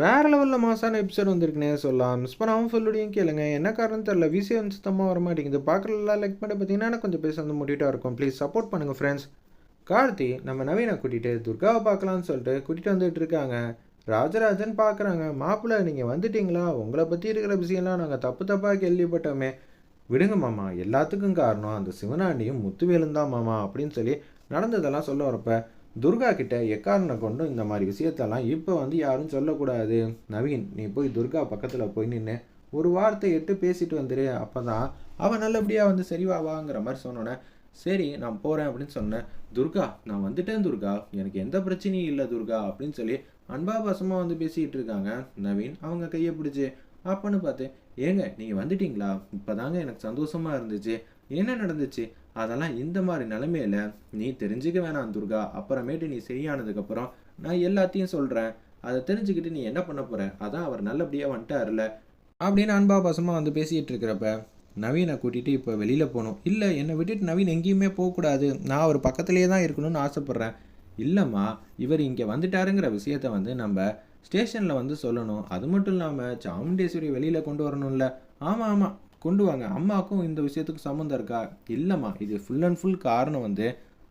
வேற லெவலில் மாசான எபிசோட் வந்திருக்குனே சொல்லலாம். மிஸ் பண்ணாமல் சொல்லுடையும் கேளுங்க. என்ன காரணம் தெரில விசி வந்து சுத்தமாக வர மாட்டேங்குது பார்க்குறதுலாம் லைக் பண்ணி பார்த்தீங்கன்னா எனக்கு கொஞ்சம் பேச வந்து மோட்டிவேட்டாக இருக்கும். ப்ளீஸ் சப்போர்ட் பண்ணுங்கள் ஃப்ரெண்ட்ஸ் கார்த்தி நம்ம நவீனை கூட்டிகிட்டு துர்காவை பார்க்கலான்னு சொல்லிட்டு கூட்டிகிட்டு வந்துட்டு இருக்காங்க. ராஜராஜன் பார்க்குறாங்க. மாப்பிள்ளை நீங்கள் வந்துட்டீங்களா? உங்களை பற்றி இருக்கிற விஷயம்லாம் நாங்கள் தப்பு தப்பாக கேள்விப்பட்டோமே. விடுங்க மாமா எல்லாத்துக்கும் காரணம் அந்த சிவனாண்டியும் முத்துவேலும் தான் மாமா அப்படின்னு சொல்லி நடந்ததெல்லாம் சொல்ல வரப்போ துர்கா கிட்ட எக்காரனை கொண்டும் இந்த மாதிரி விஷயத்தெல்லாம் இப்போ வந்து யாரும் சொல்லக்கூடாது. நவீன் நீ போய் துர்கா பக்கத்தில் போய் நின்று ஒரு வார்த்தை எட்டு பேசிட்டு வந்துரு. அப்போ தான் அவன் நல்லபடியாக வந்து சரிவாவாங்கிற மாதிரி சொன்னோன்னே சரி நான் போகிறேன் அப்படின்னு சொன்னேன் துர்கா நான் வந்துட்டேன் துர்கா. எனக்கு எந்த பிரச்சனையும் இல்லை துர்கா அப்படின்னு சொல்லி அன்பா பாசமாக வந்து பேசிக்கிட்டு இருக்காங்க. நவீன் அவங்க கையை பிடிச்சி அப்பன்னு பார்த்து ஏங்க நீங்கள் வந்துட்டீங்களா? இப்போதாங்க எனக்கு சந்தோஷமாக இருந்துச்சு. என்ன நடந்துச்சு? அதெல்லாம் இந்த மாதிரி நிலமையில நீ தெரிஞ்சுக்க வேணாம் துர்கா. அப்புறமேட்டு நீ சரியானதுக்கப்புறம் நான் எல்லாத்தையும் சொல்கிறேன் அதை தெரிஞ்சுக்கிட்டு நீ என்ன பண்ண போற? அதான் அவர் நல்லபடியாக வந்துட்டார்ல. அப்படின்னு அன்பா பாசமாக வந்து பேசிகிட்டு இருக்கிறப்ப நவீனை கூட்டிகிட்டு இப்போ வெளியில் போகணும். இல்லை என்னை விட்டுட்டு நவீன் எங்கேயுமே போகக்கூடாது. நான் அவர் பக்கத்துலேயே தான் இருக்கணும்னு ஆசைப்பட்றேன். இல்லைம்மா இவர் இங்கே வந்துட்டாருங்கிற விஷயத்த வந்து நம்ம ஸ்டேஷனில் வந்து சொல்லணும். அது மட்டும் இல்லாமல் சாமுண்டேஸ்வரி வெளியில் கொண்டு வரணும்ல. ஆமாம் ஆமாம் கொண்டு வாங்க. அம்மாவுக்கும் இந்த விஷயத்துக்கு சம்மந்தம் இருக்கா? இல்லைம்மா. இது ஃபுல் அண்ட் ஃபுல் காரணம் வந்து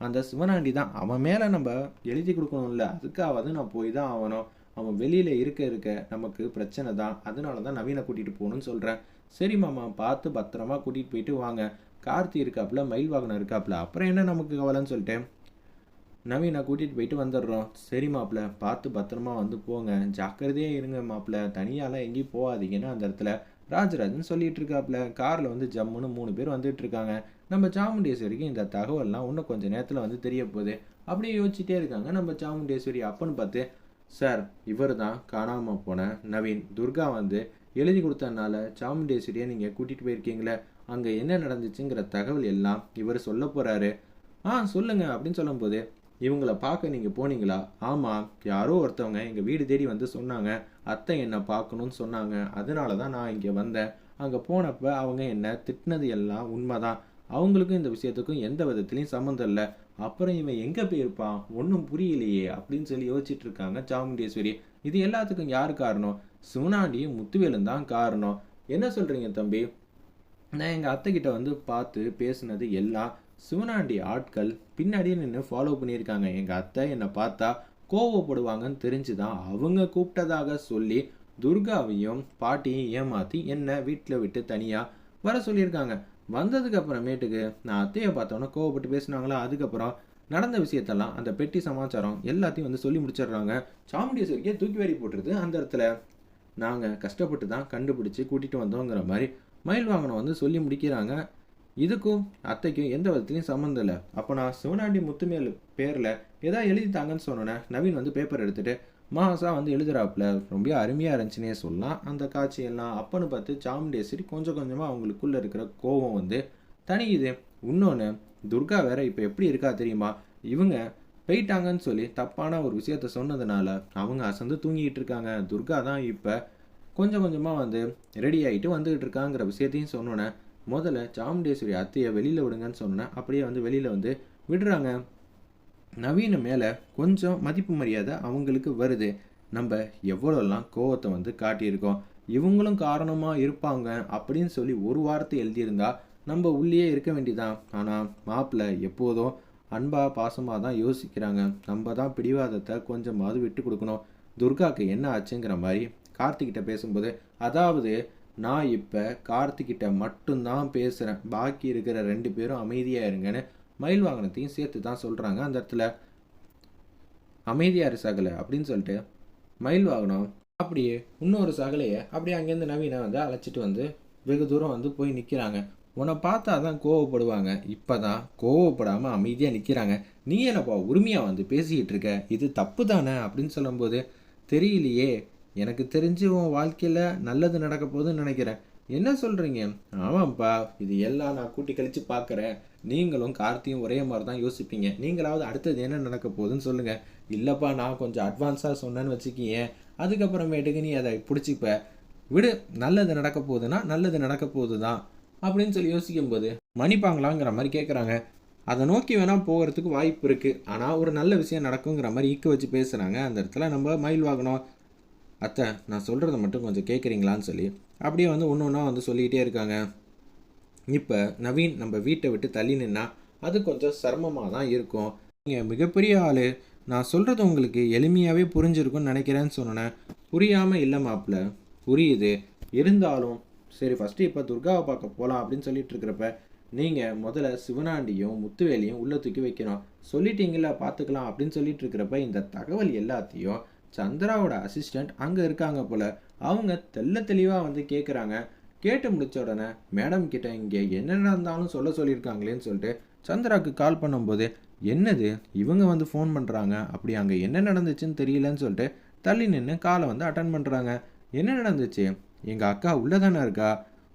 அந்த சிவனாண்டி தான். அவன் மேலே நம்ம எழுதி கொடுக்கணும்ல. அதுக்காவது நான் போய் தான் ஆகணும். அவன் வெளியில் இருக்க இருக்க நமக்கு பிரச்சனை தான். அதனால தான் நவீனை கூட்டிகிட்டு போகணும்னு சொல்கிறேன் சரி மாமா. பார்த்து பத்திரமா கூட்டிகிட்டு போயிட்டு வாங்க. கார்த்தி இருக்காப்புல மயில் வாகனம் இருக்காப்புல. அப்புறம் என்ன நமக்கு கவலைன்னு சொல்லிட்டு? நவீனை கூட்டிகிட்டு போயிட்டு வந்துடுறோம். சரி மாப்பிள்ள பார்த்து பத்திரமா வந்து போங்க. ஜாக்கிரதையாக இருங்க மாப்பிள்ள தனியாலாம் எங்கேயும் போகாதீங்கன்னா அந்த இடத்துல ராஜராஜன் சொல்லிட்டு இருக்காப்புல காரில் வந்து ஜம்முன்னு மூணு பேர் வந்துட்டு இருக்காங்க நம்ம சாமுண்டேஸ்வரிக்கு இந்த தகவல்லாம் இன்னும் கொஞ்சம் நேரத்தில் வந்து தெரிய போகுது அப்படியே யோசிச்சுட்டே இருக்காங்க நம்ம சாமுண்டேஸ்வரி அப்பன்னு பார்த்து சார் இவர் தான் காணாமல் போன நவீன். துர்கா வந்து எழுதி கொடுத்தனால சாமுண்டேஸ்வரியை நீங்கள் கூட்டிகிட்டு போயிருக்கீங்களே. அங்கே என்ன நடந்துச்சுங்கிற தகவல் எல்லாம் இவர் சொல்ல போகிறாரு ஆ சொல்லுங்க. அப்படின்னு சொல்லும்போது இவங்கள பார்க்க நீங்கள் போனீங்களா? ஆமாம் யாரோ ஒருத்தவங்க எங்கள் வீடு தேடி வந்து சொன்னாங்க. அத்தை என்னை பார்க்கணும்னு சொன்னாங்க. அதனால தான் நான் இங்கே வந்தேன். அங்கே போனப்போ அவங்க என்ன திட்டினது எல்லாம் உண்மைதான். அவங்களுக்கும் இந்த விஷயத்துக்கும் எந்த விதத்துலையும் சம்மந்தம் இல்லை. அப்புறம் இவன் எங்கே போயிருப்பான் ஒன்றும் புரியலையே அப்படின்னு சொல்லி யோசிச்சுட்டு இருக்காங்க சாமுண்டேஸ்வரி. இது எல்லாத்துக்கும் யார் காரணம்? சிவனாண்டியும் முத்துவேலும் தான் காரணம். என்ன சொல்கிறீங்க தம்பி? நான் எங்கள் அத்தைக்கிட்ட வந்து பார்த்து பேசுனது எல்லாம் சிவனாண்டி ஆட்கள் பின்னாடியே நின்று ஃபாலோ பண்ணியிருக்காங்க. எங்கள் அத்தை என்னை பார்த்தா கோவப்படுவாங்கன்னு தெரிஞ்சு தான் அவங்க கூப்பிட்டதாக சொல்லி துர்காவையும் பாட்டியும் ஏமாற்றி என்னை வீட்டில் விட்டு தனியாக வர சொல்லியிருக்காங்க. வந்ததுக்கு அப்புறமேட்டுக்கு நான் அத்தையை பார்த்தோன்னே கோவப்பட்டு பேசினாங்களா? அதுக்கப்புறம் நடந்த விஷயத்தெல்லாம் அந்த பெட்டி சமாச்சாரம் எல்லாத்தையும் வந்து சொல்லி முடிச்சிடுறாங்க. சாமுண்டீஸ்வரிக்கே தூக்கி வாரி போட்டுருது? அந்த இடத்துல நாங்கள் கஷ்டப்பட்டு தான் கண்டுபிடிச்சி கூட்டிகிட்டு வந்தோங்கிற மாதிரி மயில் வாகனம் வந்து சொல்லி முடிக்கிறாங்க. இதுக்கும் அத்தைக்கும் எந்த விதத்துலையும் சம்மந்தம் இல்லை. அப்போ நான் சிவனாண்டி முத்துமேல் பேரில் ஏதாவது எழுதித்தாங்கன்னு சொன்னோன்னே நவீன் வந்து பேப்பர் எடுத்துகிட்டு மாசா வந்து எழுதுறாப்புல ரொம்ப அருமையாக இருந்துச்சுன்னே சொல்லலாம். அந்த காட்சியெல்லாம் அப்பன்னு பார்த்து சாமுண்டேஸ்வரி கொஞ்சம் கொஞ்சமாக அவங்களுக்குள்ளே இருக்கிற கோபம் வந்து தனியுது இன்னொன்று துர்கா வேற இப்போ எப்படி இருக்கா தெரியுமா? இவங்க போயிட்டாங்கன்னு சொல்லி தப்பான ஒரு விஷயத்த சொன்னதுனால அவங்க அசந்து தூங்கிட்டு இருக்காங்க. துர்கா தான் இப்போ கொஞ்சம் கொஞ்சமாக வந்து ரெடி ஆகிட்டு வந்துகிட்டு இருக்காங்கிற விஷயத்தையும் சொன்னோன்னே முதல்ல சாமுண்டேஸ்வரி அத்தையை வெளியில் விடுங்கன்னு சொன்னேன் அப்படியே வந்து வெளியில் வந்து விடுறாங்க. நவீன மேலே கொஞ்சம் மதிப்பு மரியாதை அவங்களுக்கு வருது. நம்ம எவ்வளோலாம் கோவத்தை வந்து காட்டியிருக்கோம். இவங்களும் காரணமாக இருப்பாங்க அப்படின்னு சொல்லி ஒரு வாரத்தை எழுதியிருந்தா நம்ம உள்ளேயே இருக்க வேண்டியதான் ஆனால் மாப்பிள்ளை எப்போதும் அன்பா பாசமாக தான் யோசிக்கிறாங்க. நம்ம தான் பிடிவாதத்தை கொஞ்சமாவது விட்டு கொடுக்கணும். துர்காக்கு என்ன ஆச்சுங்கிற மாதிரி கார்த்திகிட்ட பேசும்போது அதாவது நான் இப்போ கார்த்திகிட்ட மட்டும்தான் பேசுகிறேன் பாக்கி இருக்கிற ரெண்டு பேரும் அமைதியாக இருங்கன்னு மயில் வாகனத்தையும் சேர்த்து தான் சொல்கிறாங்க அந்த இடத்துல அமைதியாக சகலை அப்படின்னு சொல்லிட்டு மயில் வாகனம் அப்படியே இன்னொரு சகலையை அப்படியே அங்கேருந்து நவீனை வந்து அழைச்சிட்டு வந்து வெகு தூரம் வந்து போய் நிற்கிறாங்க உன்னை பார்த்தா தான் கோவப்படுவாங்க. இப்போ தான் கோவப்படாமல் அமைதியாக நிற்கிறாங்க நீ என்னப்பா உரிமையாக வந்து பேசிக்கிட்டு இருக்க? இது தப்பு தானே அப்படின்னு சொல்லும்போது தெரியலையே எனக்கு தெரிஞ்சு உன் வாழ்க்கையில் நல்லது நடக்க போகுதுன்னு நினைக்கிறேன். என்ன சொல்கிறீங்க ஆமாம்ப்பா இது எல்லாம் நான் கூட்டி கழித்து பார்க்குறேன் நீங்களும் கார்த்தியும் ஒரே மாதிரி தான் யோசிப்பீங்க. நீங்களாவது அடுத்தது என்ன நடக்க போகுதுன்னு சொல்லுங்கள் இல்லைப்பா நான் கொஞ்சம் அட்வான்ஸாக சொன்னேன்னு வச்சுக்கிங்க அதுக்கப்புறமேட்டுக்கு நீ அதை பிடிச்சிப்ப. விடு நல்லது நடக்க போகுதுன்னா நல்லது நடக்க போகுது தான் அப்படின்னு சொல்லி யோசிக்கும்போது மன்னிப்பாங்களாங்கிற மாதிரி கேட்குறாங்க அதை நோக்கி வேணால் போகிறதுக்கு வாய்ப்பு இருக்குது ஆனால் ஒரு நல்ல விஷயம் நடக்குங்கிற மாதிரி ஈக்க வச்சு பேசுகிறாங்க அந்த இடத்துல நம்ம மயில் வாகனம் அத்தை நான் சொல்கிறத மட்டும் கொஞ்சம் கேட்குறீங்களான்னு சொல்லி அப்படியே வந்து ஒன்று ஒன்றா வந்து சொல்லிக்கிட்டே இருக்காங்க. இப்போ நவீன் நம்ம வீட்டை விட்டு தள்ளி நின்னா அது கொஞ்சம் சிரமமாக தான் இருக்கும். நீங்கள் மிகப்பெரிய ஆள். நான் சொல்கிறது உங்களுக்கு எளிமையாகவே புரிஞ்சிருக்கும்னு நினைக்கிறேன்னு சொன்னேன். புரியாமல் இல்லை மாப்பிள்ள புரியுது. இருந்தாலும் சரி ஃபஸ்ட்டு இப்போ துர்காவை பார்க்க போகலாம் அப்படின்னு சொல்லிட்டு இருக்கிறப்ப நீங்கள் முதல்ல சிவனாண்டியும் முத்துவேலியும் உள்ளே தூக்கி வைக்கணும். சொல்லிட்டீங்களா பார்த்துக்கலாம் அப்படின்னு சொல்லிட்டு இருக்கிறப்ப இந்த தகவல் எல்லாத்தையும் சந்திராவோட அசிஸ்டண்ட் அங்கே இருக்காங்க போல். அவங்க தெள்ள தெளிவாக வந்து கேட்குறாங்க கேட்டு முடித்த உடனே மேடம் கிட்ட இங்கே என்ன நடந்தாலும் சொல்ல சொல்லியிருக்காங்களேன்னு சொல்லிட்டு சந்திராவுக்கு கால் பண்ணும்போது என்னது? இவங்க வந்து ஃபோன் பண்ணுறாங்க அப்படி அங்கே என்ன நடந்துச்சுன்னு தெரியலன்னு சொல்லிட்டு தள்ளி நின்று காலை வந்து அட்டன் பண்ணுறாங்க என்ன நடந்துச்சு? எங்கள் அக்கா உள்ளே தானே இருக்கா?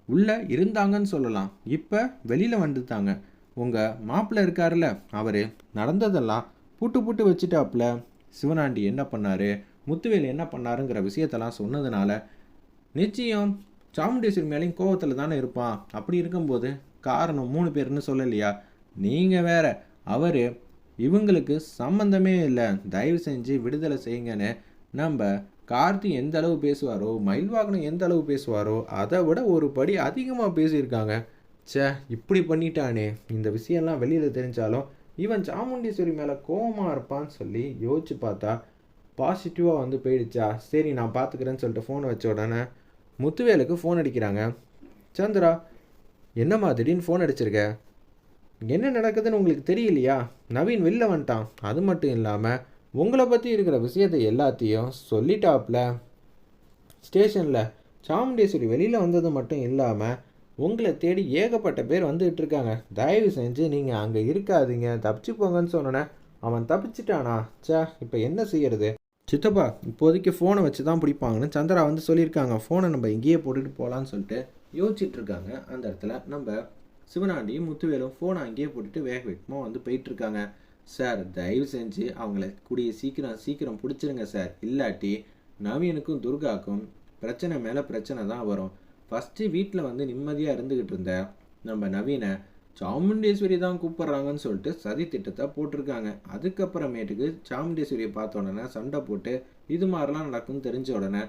உள்ளே இருந்தாங்கன்னு சொல்லலாம். இப்போ வெளியில் வந்துட்டாங்க. உங்கள் மாப்பிள்ளை இருக்காருல்ல அவர் நடந்ததெல்லாம் பூட்டு பூட்டு வச்சுட்டாப்புல. சிவனாண்டி என்ன பண்ணார்? முத்துவேல் என்ன பண்ணாருங்கிற விஷயத்தெல்லாம் சொன்னதுனால நிச்சயம் சாமுண்டேஸ்வரி மேலேயும் கோவத்தில் தானே இருப்பான். அப்படி இருக்கும்போது காரணம் மூணு பேர்னு சொல்லலையா? நீங்கள் வேற. அவர் இவங்களுக்கு சம்மந்தமே இல்லை. தயவு செஞ்சு விடுதலை செய்யுங்கன்னு. நம்ம கார்த்தி எந்த அளவு பேசுவாரோ மயில்வாகனம் எந்த அளவு பேசுவாரோ அதை விட ஒரு படி அதிகமாக பேசியிருக்காங்க. ச்சே இப்படி பண்ணிட்டானே. இந்த விஷயம்லாம் வெளியில் தெரிஞ்சாலும் இவன் சாமுண்டீஸ்வரி மேலே கோபமாக இருப்பான்னு சொல்லி யோசிச்சு பார்த்தா பாசிட்டிவாக வந்து போயிடுச்சா? சரி நான் பார்த்துக்கிறேன்னு சொல்லிட்டு ஃபோனை வச்ச உடனே முத்துவேலுக்கு ஃபோன் அடிக்கிறாங்க. சந்திரா என்னம்மா திடீர்னு ஃபோன் அடிச்சிருக்க? என்ன நடக்குதுன்னு உங்களுக்கு தெரியலையா? நவீன் வெளில வந்துட்டான். அது மட்டும் இல்லாமல் உங்களை பற்றி இருக்கிற விஷயத்தை எல்லாத்தையும் சொல்லிட்டாப்ல. ஸ்டேஷனில் சாமுண்டேஸ்வரி வெளியில் வந்தது மட்டும் இல்லாமல் உங்களை தேடி ஏகப்பட்ட பேர் வந்துகிட்டு இருக்காங்க. தயவு செஞ்சு நீங்கள் அங்கே இருக்காதீங்க. தப்பிச்சு போங்கன்னு சொன்னோன்னே அவன் தப்பிச்சிட்டானா? சா இப்போ என்ன செய்யறது? சித்தப்பா இப்போதைக்கு ஃபோனை வச்சு தான் பிடிப்பாங்கன்னு சந்திரா வந்து சொல்லியிருக்காங்க. ஃபோனை நம்ம இங்கேயே போட்டுட்டு போகலான்னு சொல்லிட்டு யோசிச்சுட்டு இருக்காங்க. அந்த இடத்துல நம்ம சிவனாண்டியும் முத்துவேலும் ஃபோனை அங்கேயே போட்டுட்டு வேக வேகமாக வந்து போயிட்டுருக்காங்க சார் தயவு செஞ்சு அவங்கள கூடிய சீக்கிரம் சீக்கிரம் பிடிச்சிருங்க சார். இல்லாட்டி நவீனுக்கும் துர்காக்கும் பிரச்சனை மேலே பிரச்சனை தான் வரும். ஃபஸ்ட்டு வீட்டில் வந்து நிம்மதியாக இருந்துக்கிட்டு இருந்த நம்ம நவீனை சாமுண்டேஸ்வரி தான் கூப்பிட்றாங்கன்னு சொல்லிட்டு சதி திட்டத்தை போட்டிருக்காங்க. அதுக்கப்புறமேட்டுக்கு சாமுண்டேஸ்வரியை பார்த்த உடனே சண்டை போட்டு இது மாதிரிலாம் நடக்கும்னு தெரிஞ்ச உடனே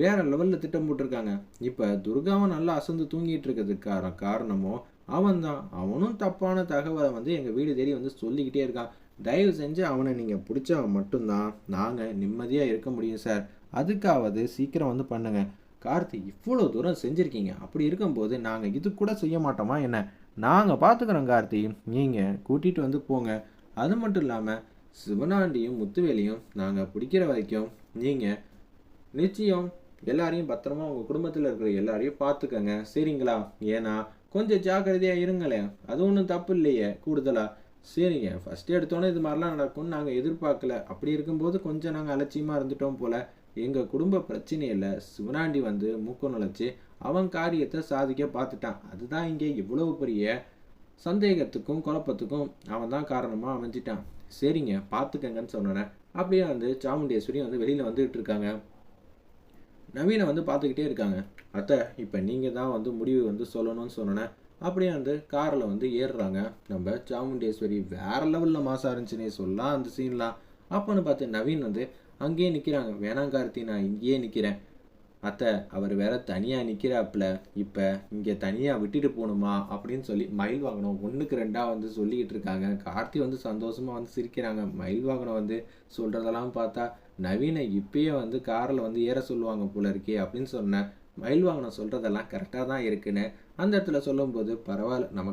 வேற லெவலில் திட்டம் போட்டிருக்காங்க. இப்போ துர்காவை நல்லா அசந்து தூங்கிட்டு இருக்கிறதுக்கார காரணமும் அவன் தான். அவனும் தப்பான தகவலை வந்து எங்கள் வீடு தேடி வந்து சொல்லிக்கிட்டே இருக்கான். தயவு செஞ்சு அவனை நீங்கள் பிடிச்சவன் மட்டும்தான். நாங்கள் நிம்மதியாக இருக்க முடியும் சார். அதுக்காவது சீக்கிரம் வந்து பண்ணுங்கள் கார்த்தி இவ்வளோ தூரம் செஞ்சுருக்கீங்க. அப்படி இருக்கும்போது நாங்கள் இது கூட செய்ய மாட்டோமா என்ன? நாங்கள் பார்த்துக்குறோம் கார்த்தி. நீங்கள் கூட்டிகிட்டு வந்து போங்க. அது மட்டும் இல்லாமல் சிவனாண்டியும் முத்துவேலியும் நாங்கள் பிடிக்கிற வரைக்கும் நீங்கள் நிச்சயம் எல்லாரையும் பத்திரமா உங்கள் குடும்பத்தில் இருக்கிற எல்லாரையும் பார்த்துக்கங்க சரிங்களா? ஏன்னா கொஞ்சம் ஜாக்கிரதையாக இருங்களேன். அது ஒன்றும் தப்பு இல்லையே கூடுதலாக சரிங்க. ஃபஸ்ட்டு எடுத்தோன்னே இது மாதிரிலாம் நடக்கும்னு நாங்கள் எதிர்பார்க்கல. அப்படி இருக்கும்போது கொஞ்சம் நாங்கள் அலட்சியமாக இருந்துட்டோம் போல். எங்கள் குடும்ப பிரச்சனையில் சிவனாண்டி வந்து மூக்க நுழைச்சி அவன் காரியத்தை சாதிக்க பார்த்துட்டான். அதுதான் இங்கே இவ்வளவு பெரிய சந்தேகத்துக்கும் குழப்பத்துக்கும் அவன் தான் காரணமாக அமைஞ்சிட்டான். சரிங்க பார்த்துக்கங்கன்னு சொன்னேன். அப்படியே வந்து சாமுண்டேஸ்வரி வந்து வெளியில் வந்துகிட்டு இருக்காங்க. நவீனை வந்து பார்த்துக்கிட்டே இருக்காங்க. அத்தை இப்போ நீங்கள் தான் வந்து முடிவு வந்து சொல்லணும்னு சொன்னேன். அப்படியே வந்து காரில் வந்து ஏறுறாங்க. நம்ம சாமுண்டேஸ்வரி வேற லெவலில் மாசாக இருந்துச்சுன்னே சொல்லலாம் அந்த சீன்லாம் அப்போன்னு பார்த்து நவீன் வந்து அங்கேயே நிற்கிறாங்க வேணாம் கார்த்தி நான் இங்கேயே நிற்கிறேன் அத்தை அவர் வேற தனியாக நிற்கிறாப்புல இப்போ இங்கே தனியாக விட்டுட்டு போகணுமா? அப்படின்னு சொல்லி மயில் வாகனம் ஒன்றுக்கு ரெண்டாக வந்து சொல்லிக்கிட்டு இருக்காங்க. கார்த்தி வந்து சந்தோஷமாக வந்து சிரிக்கிறாங்க. மயில் வாகனம் வந்து சொல்கிறதெல்லாம் பார்த்தா நவீனை இப்பயே வந்து காரில் வந்து ஏற சொல்லுவாங்க போல இருக்கே அப்படின்னு சொன்னேன் மயில் வாகனம் சொல்கிறதெல்லாம் கரெக்டாக தான் இருக்குன்னு அந்த இடத்துல சொல்லும்போது பரவாயில்ல நமக்கு